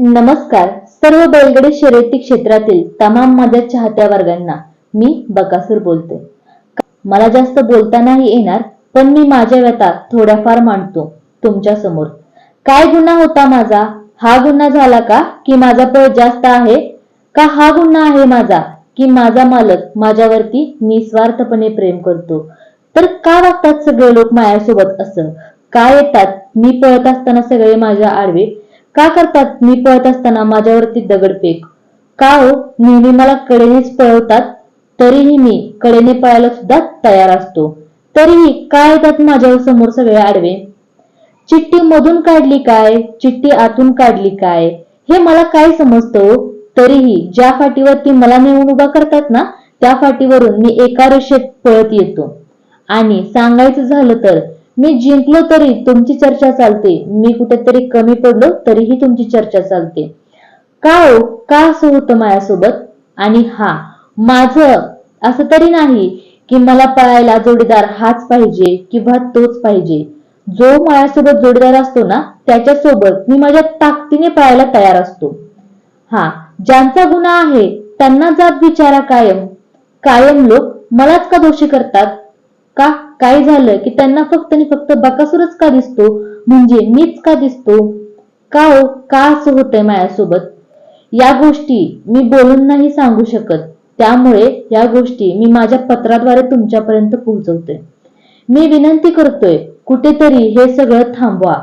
नमस्कार. सर्व बैलगडे शर्यती क्षेत्रातील तमाम माझ्या चाहत्या वर्गांना मी बकासूर बोलते. मला जास्त बोलता नाही येणार पण मी माझ्या व्यथा थोड्याफार मांडतो तुमच्यासमोर. काय गुन्हा होता माझा? हा गुन्हा झाला का? की माझा पळ जास्त आहे? का हा गुन्हा आहे माझा? की माझा मालक माझ्यावरती निस्वार्थपणे प्रेम करतो? तर का वागतात सगळे लोक माझ्यासोबत असं? का येतात? मी पळत असताना सगळे माझ्या आडवे का करतात? मी पळत असताना माझ्यावरती दगडफेक का हो? नेहमी मला कडेनेच पळवतात? तरीही मी कडेने पळायला सुद्धा तयार असतो. तरीही काय येतात माझ्यावर समोर सगळे आडवे? चिठ्ठी मधून काढली काय? चिठ्ठी आतून काढली काय? हे मला काय समजतं हो? तरीही ज्या फाटीवरती मला नेऊन उभा करतात ना त्या फाटीवरून मी एका रेषेत पळत येतो. आणि सांगायचं झालं तर मी जिंकलो तरी तुमची चर्चा चालते. मी कुठेतरी कमी पडलो तरीही तुमची चर्चा चालते. का हो? का असं होतं माझ्यासोबत? आणि हा माझं असं तरी नाही की मला पळायला जोडीदार हाच पाहिजे किंवा तोच पाहिजे. जो माझ्यासोबत जोडीदार असतो ना त्याच्यासोबत मी माझ्या ताकदीने पळायला तयार असतो. हा ज्यांचा गुन्हा आहे त्यांना जात विचारा कायम. कायम लोक मलाच का दोषी करतात? का? काय झालं? की त्यांना फक्त आणि फक्त बकासूरच का दिसतो? म्हणजे मीच का दिसतो? का हो? का असं होतंय माझ्यासोबत? या गोष्टी मी बोलून नाही सांगू शकत. त्यामुळे या गोष्टी मी माझ्या पत्राद्वारे तुमच्यापर्यंत पोहोचवते मी विनंती करतोय कुठेतरी हे सगळं थांबवा.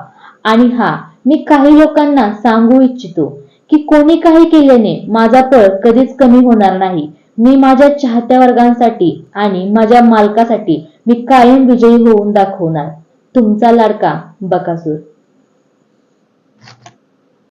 आणि हा मी काही लोकांना सांगू इच्छितो की कोणी काही केल्याने माझा पळ कधीच कमी होणार नाही. मी माझ्या चाहत्या वर्गांसाठी आणि माझ्या मालकासाठी मी कायम विजयी होऊन दाखवणार. तुमचा लाडका बकासूर.